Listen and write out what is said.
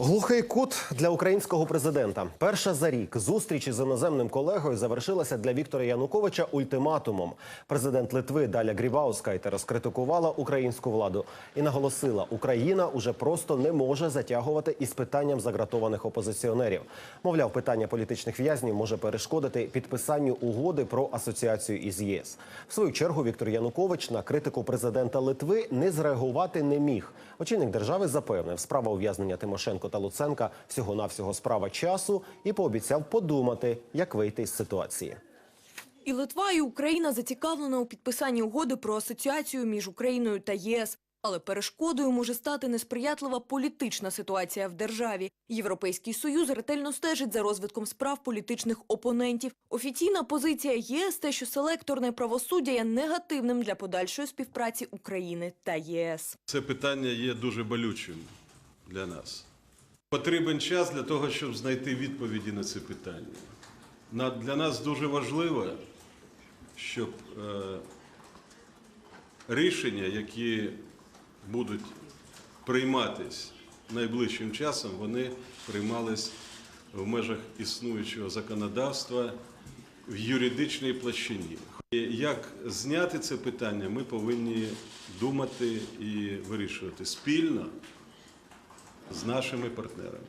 Глухий кут для українського президента. Перша за рік зустріч із іноземним колегою завершилася для Віктора Януковича ультиматумом. Президент Литви Даля Грібаускайте розкритикувала українську владу і наголосила, Україна уже просто не може затягувати із питанням загратованих опозиціонерів. Мовляв, питання політичних в'язнів може перешкодити підписанню угоди про асоціацію із ЄС. В свою чергу Віктор Янукович на критику президента Литви не зреагувати не міг. Очільник держави запевнив, справа ув'язнення Тимошенко та Луценка всього навсього справа часу і пообіцяв подумати, як вийти із ситуації. І Литва, і Україна зацікавлена у підписанні угоди про асоціацію між Україною та ЄС. Але перешкодою може стати несприятлива політична ситуація в державі. Європейський союз ретельно стежить за розвитком справ політичних опонентів. Офіційна позиція ЄС те, що селекторне правосуддя є негативним для подальшої співпраці України та ЄС. Це питання є дуже болючим для нас. Потрібен час для того, щоб знайти відповіді на це питання. Для нас дуже важливо, щоб е, рішення, які будуть прийматись найближчим часом, вони приймались в межах існуючого законодавства в юридичній площині. Як зняти це питання, ми повинні думати і вирішувати спільно з нашими партнерами.